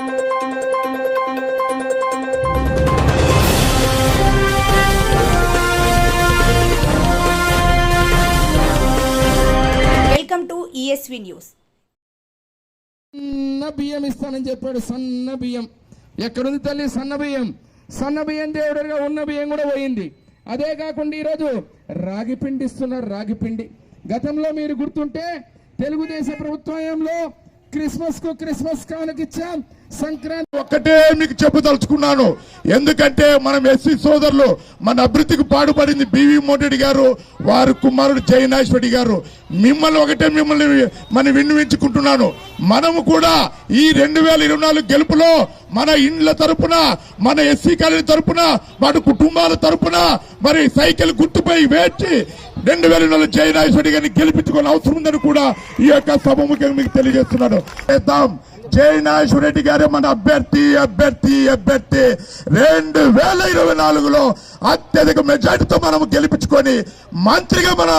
Welcome to ESV news సన్న బియ్యం ఇస్తానని చెప్పాడు. సన్న బియ్యం. ఎక్కడుంది తల్లి? సన్న బియ్యం. సన్న బియ్యం దేవుడుగా ఉన్న బియ్యం కూడా పోయింది. అదే కాకుండా ఈరోజు రాగి పిండి ఇస్తున్నారు రాగి పిండి. గతంలో మీరు గుర్తుంటే తెలుగుదేశం ప్రభుత్వంలో క్రిస్మస్కు క్రిస్మస్ కానుక ఇచ్చాం. సంక్రాంతి ఒక్కటే మీకు చెప్పదలుచుకున్నాను. ఎందుకంటే మనం ఎస్సీ సోదరులు మన అభివృద్ధికి పాడుపడింది బివి మోటెడ్డి గారు వారి కుమారుడు జయనాశ్వరి గారు. మిమ్మల్ని ఒకటే మిమ్మల్ని మనం విన్నవించుకుంటున్నాను. మనము కూడా ఈ రెండు వేల ఇరవై నాలుగు గెలుపులో మన ఇండ్ల తరపున మన ఎస్సీ కాలనీ తరపున వాటి కుటుంబాల తరపున మరి సైకిల్ గుర్తుపై వేచి రెండు వేల నెలలో జయనాశ్వరి గారిని గెలిపించుకోని అవసరం ఉందని కూడా ఈ యొక్క సభముఖంగా మీకు తెలియజేస్తున్నాను చేద్దాం. జయనాశ్వర రెడ్డి గారే మన అభ్యర్థి అభ్యర్థి అభ్యర్థి. రెండు వేల ఇరవై నాలుగులో అత్యధిక మెజార్టీతో మనం గెలిపించుకొని మంత్రిగా మన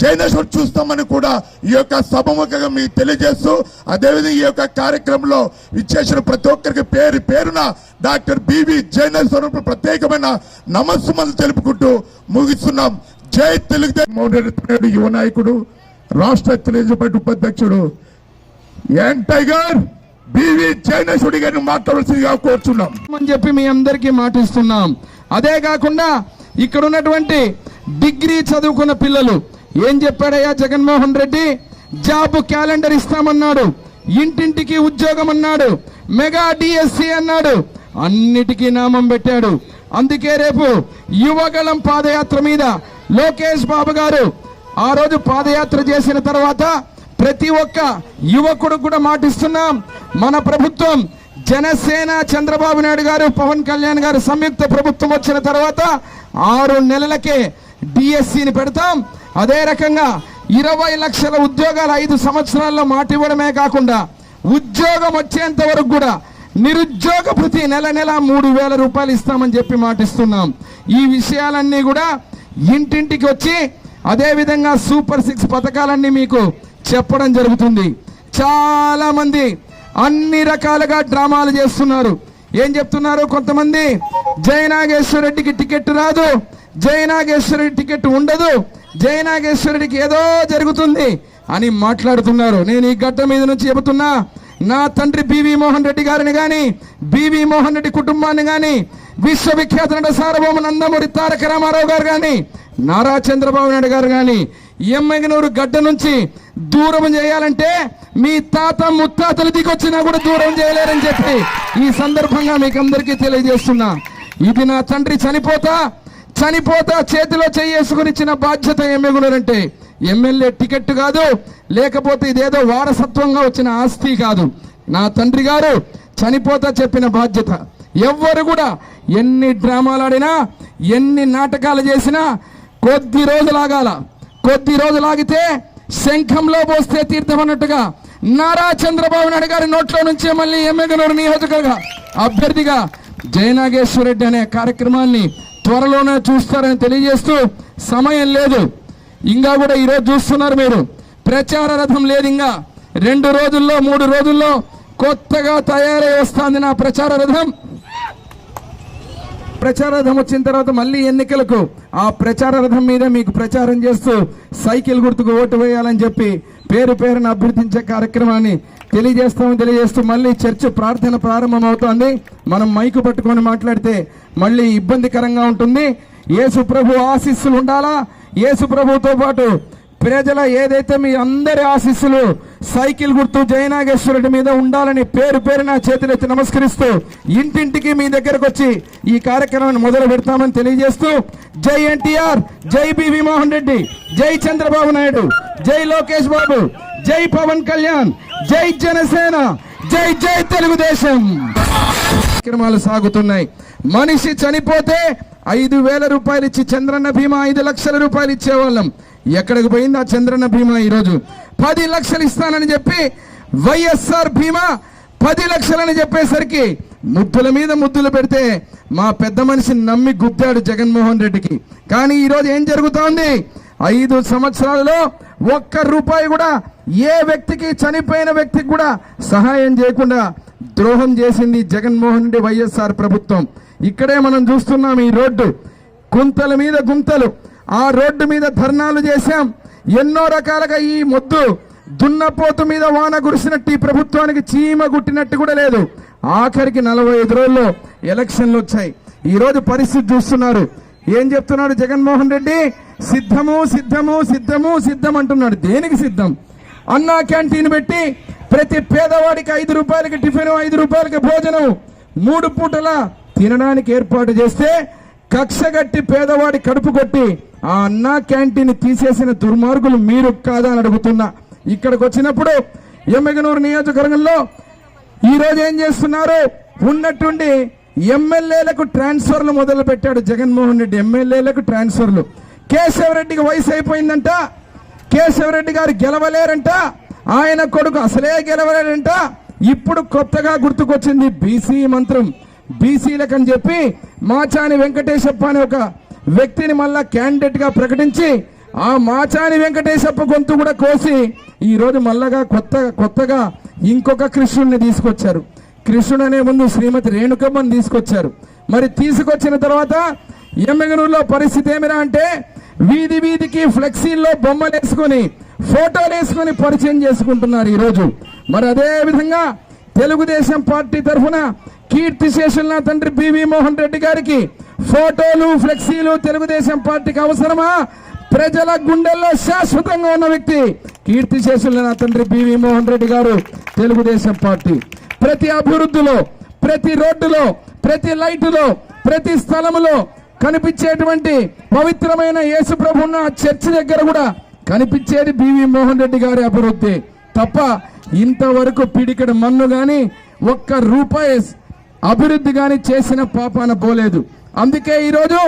జయనేశ్వర్ చూస్తామని కూడా ఈ యొక్క సభముఖంగా మీకు తెలియజేస్తూ అదేవిధంగా ఈ యొక్క కార్యక్రమంలో ఇచ్చేసిన ప్రతి ఒక్కరికి పేరు పేరున డాక్టర్ బివి జయనేశ్వర్ ప్రత్యేకమైన నమస్సుమలు తెలుపుకుంటూ ముగిస్తున్నాం. జై తెలుగుదేశం. మోహన్ యువ నాయకుడు రాష్ట్ర తెలుగుదేశం పార్టీ ఉపాధ్యక్షుడు. ఎన్ టైగర్ బివి జైనేశ్వరి గారిని మాట్లాడాల్సిందిగా కోరుచున్నాం. అని చెప్పి మీ అందరికీ మాటిస్తున్నాం. అదే కాకుండా ఇక్కడ ఉన్నటువంటి డిగ్రీ చదువుకున్న పిల్లలు ఏం చెప్పాడయ్యా జగన్మోహన్ రెడ్డి? జాబ్ క్యాలెండర్ ఇస్తామన్నాడు ఇంటింటికి ఉద్యోగం అన్నాడు మెగా డిఎస్సి అన్నాడు అన్నిటికీ నామం పెట్టాడు. అందుకే రేపు యువగళం పాదయాత్ర మీద లోకేష్ బాబు గారు ఆ రోజు పాదయాత్ర చేసిన తర్వాత ప్రతి ఒక్క యువకుడు కూడా మాటిస్తున్నాం. మన ప్రభుత్వం జనసేన చంద్రబాబు నాయుడు గారు పవన్ కళ్యాణ్ గారు సంయుక్త ప్రభుత్వం వచ్చిన తర్వాత ఆరు నెలలకే డిఎస్సిని పెడతాం. అదే రకంగా ఇరవై లక్షల ఉద్యోగాలు ఐదు సంవత్సరాల్లో మాట ఇవ్వడమే కాకుండా ఉద్యోగం వచ్చేంత వరకు కూడా నిరుద్యోగ ప్రతి నెల నెల మూడు వేల రూపాయలు ఇస్తామని చెప్పి మాటిస్తున్నాం. ఈ విషయాలన్నీ కూడా ఇంటింటికి వచ్చి అదేవిధంగా సూపర్ సిక్స్ పథకాలన్నీ మీకు చెప్పడం జరుగుతుంది. చాలామంది అన్ని రకాలుగా డ్రామాలు చేస్తున్నారు. ఏం చెప్తున్నారు కొంతమంది? జయనాగేశ్వర రెడ్డికి టికెట్ రాదు. జయనాగేశ్వర రెడ్డి టికెట్ ఉండదు. జయనాగేశ్వర రెడ్డికి ఏదో జరుగుతుంది అని మాట్లాడుతున్నారు. నేను ఈ గడ్డ మీద నుంచి చెబుతున్నా నా తండ్రి బివి మోహన్ రెడ్డి గారిని కానీ బివి మోహన్ రెడ్డి కుటుంబాన్ని కానీ విశ్వవిఖ్యాత నట సార్వభౌమ నందమూరి తారక రామారావు గారు కానీ నారా చంద్రబాబు నాయుడు గారు కానీ ఎమ్మెగనూరు గడ్డ నుంచి దూరం చేయాలంటే మీ తాత ముత్తాతలు దిగొచ్చినా కూడా దూరం చేయలేరని చెప్పి ఈ సందర్భంగా మీకు అందరికీ తెలియజేస్తున్నా. ఇది నా తండ్రి చనిపోతా చనిపోతా చేతిలో చేసుకుని ఇచ్చిన బాధ్యత ఎమ్మెగునరంటే ఎమ్మెల్యే టికెట్ కాదు లేకపోతే ఇదేదో వారసత్వంగా వచ్చిన ఆస్తి కాదు. నా తండ్రి గారు చనిపోతా చెప్పిన బాధ్యత. ఎవ్వరు కూడా ఎన్ని డ్రామాలు ఆడినా ఎన్ని నాటకాలు చేసినా కొద్ది రోజులాగాల కొద్ది రోజులాగితే శంఖంలో పోస్తే తీర్థం అన్నట్టుగా నారా చంద్రబాబు నాయుడు గారి నోట్లో నుంచే మళ్ళీ ఎమ్మెగనూరు నియోజకవర్గ అభ్యర్థిగా జయనాగేశ్వర రెడ్డి అనే కార్యక్రమాన్ని త్వరలోనే చూస్తారని తెలియజేస్తూ సమయం లేదు. ఇంకా కూడా ఈరోజు చూస్తున్నారు మీరు. ప్రచార రథం లేదు ఇంకా. రెండు రోజుల్లో మూడు రోజుల్లో కొత్తగా తయారై వస్తుంది నా ప్రచార రథం. ప్రచార రథం వచ్చిన తర్వాత మళ్ళీ ఎన్నికలకు ఆ ప్రచార రథం మీద మీకు ప్రచారం చేస్తూ సైకిల్ గుర్తుకు ఓటు వేయాలని చెప్పి పేరు పేరును అభ్యర్థించే కార్యక్రమాన్ని తెలియజేస్తామని తెలియజేస్తూ మళ్ళీ చర్చ ప్రార్థన ప్రారంభం అవుతోంది మనం మైకు పట్టుకొని మాట్లాడితే మళ్ళీ ఇబ్బందికరంగా ఉంటుంది. యేసు ప్రభు ఆశీస్సులు ఉండాలా? యేసు ప్రభుతో పాటు ప్రజల ఏదైతే మీ అందరి ఆశీస్సులు సైకిల్ గుర్తు జయనాగేశ్వరుడి మీద ఉండాలని పేరు పేరు నా చేతులెత్తి నమస్కరిస్తూ ఇంటింటికి మీ దగ్గరకు వచ్చి ఈ కార్యక్రమాన్ని మొదలు పెడతామని తెలియజేస్తూ జై ఎన్టీఆర్ జై బివి మోహన్ రెడ్డి జై చంద్రబాబు నాయుడు జై లోకేష్ బాబు జై పవన్ కళ్యాణ్ జై జనసేన జై జై తెలుగుదేశం. కార్యక్రమాలు సాగుతున్నాయి. మనిషి చనిపోతే ఐదు వేల రూపాయలు ఇచ్చి చంద్రన్న బీమా ఐదు లక్షల రూపాయలు ఇచ్చేవాళ్ళం ఎక్కడికి పోయింది ఆ చంద్రన్న భీమా ఈరోజు? పది లక్షలు ఇస్తానని చెప్పి వైఎస్ఆర్ భీమా పది లక్షలని చెప్పేసరికి ముద్దుల మీద ముద్దులు పెడితే మా పెద్ద మనిషిని నమ్మి గుద్దాడు జగన్మోహన్ రెడ్డికి. కానీ ఈరోజు ఏం జరుగుతోంది? ఐదు సంవత్సరాలలో ఒక్క రూపాయి కూడా ఏ వ్యక్తికి చనిపోయిన వ్యక్తికి కూడా సహాయం చేయకుండా ద్రోహం చేసింది జగన్మోహన్ రెడ్డి వైఎస్ఆర్ ప్రభుత్వం. ఇక్కడే మనం చూస్తున్నాం ఈ రోడ్డు. గుంతల మీద గుంతలు. ఆ రోడ్డు మీద ధర్నాలు చేశాం. ఎన్నో రకాలుగా ఈ మొద్దు దున్నపోతు మీద వాన కురిసినట్టు ఈ ప్రభుత్వానికి చీమ గుట్టినట్టు కూడా లేదు. ఆఖరికి నలభై ఐదు రోజుల్లో ఎలక్షన్లు వచ్చాయి. ఈరోజు పరిస్థితి చూస్తున్నారు. ఏం చెప్తున్నాడు జగన్మోహన్ రెడ్డి? సిద్ధము సిద్ధము సిద్ధము సిద్ధం అంటున్నాడు. దేనికి సిద్ధం? అన్నా క్యాంటీన్ పెట్టి ప్రతి పేదవాడికి ఐదు రూపాయలకి టిఫిన్ ఐదు రూపాయలకి భోజనం మూడు పూటల తినడానికి ఏర్పాటు చేస్తే కక్షగట్టి పేదవాడి కడుపు కొట్టి ఆ అన్నా క్యాంటీన్ తీసేసిన దుర్మార్గులు మీరు కాదా అని అడుగుతున్నా. ఇక్కడికి వచ్చినప్పుడు ఎమ్మెగనూరు నియోజకవర్గంలో ఈరోజు ఏం చేస్తున్నారు? ఉన్నట్టుండి ఎమ్మెల్యేలకు ట్రాన్స్ఫర్లు మొదలు పెట్టాడు జగన్మోహన్ రెడ్డి. ఎమ్మెల్యేలకు ట్రాన్స్ఫర్లు. కేశవరెడ్డికి వయసు అయిపోయిందంట. కేశవరెడ్డి గారు గెలవలేరంట. ఆయన కొడుకు అసలే గెలవలేరంట ఇప్పుడు కొత్తగా గుర్తుకొచ్చింది బీసీ మంత్రం. బీసీలకని అని చెప్పి మాచాని వెంకటేశప్ప అనే ఒక వ్యక్తిని మళ్ళా క్యాండిడేట్గా ప్రకటించి ఆ మాచాని వెంకటేశప్ప గొంతు కూడా కోసి ఈరోజు రోజు మళ్ళగా కొత్త కొత్తగా ఇంకొక కృష్ణుడిని తీసుకొచ్చారు. కృష్ణుడు అనే ముందు శ్రీమతి రేణుకమ్మని తీసుకొచ్చారు. మరి తీసుకొచ్చిన తర్వాత ఎమ్మెగనూరులో పరిస్థితి ఏమిరా అంటే వీధి వీధికి ఫ్లెక్సీల్లో బొమ్మలు వేసుకొని ఫోటోలు వేసుకొని పరిచయం చేసుకుంటున్నారు ఈరోజు. మరి అదే విధంగా తెలుగుదేశం పార్టీ తరఫున కీర్తి శేషులు నా తండ్రి బివి మోహన్ రెడ్డి గారికి ఫోటోలు ఫ్లెక్సీలు తెలుగుదేశం పార్టీకి అవసరమా? ప్రజల గుండెల్లో శాశ్వతంగా ఉన్న వ్యక్తి కీర్తి శేషులు నా తండ్రి బివి మోహన్ రెడ్డి గారు తెలుగుదేశం పార్టీ. ప్రతి అభివృద్ధిలో ప్రతి రోడ్డులో ప్రతి లైటులో ప్రతి స్థలములో కనిపించేటువంటి పవిత్రమైన యేసు ప్రభున్న చర్చ్ దగ్గర కూడా కనిపించేది బివి మోహన్ రెడ్డి గారి అభివృద్ధి. తప్ప ఇంతవరకు పిడికడ మన్ను గాని ఒక్క రూపాయి అభివృద్ధి గాని చేసిన పాపాన పోలేదు. అందుకే ఈరోజు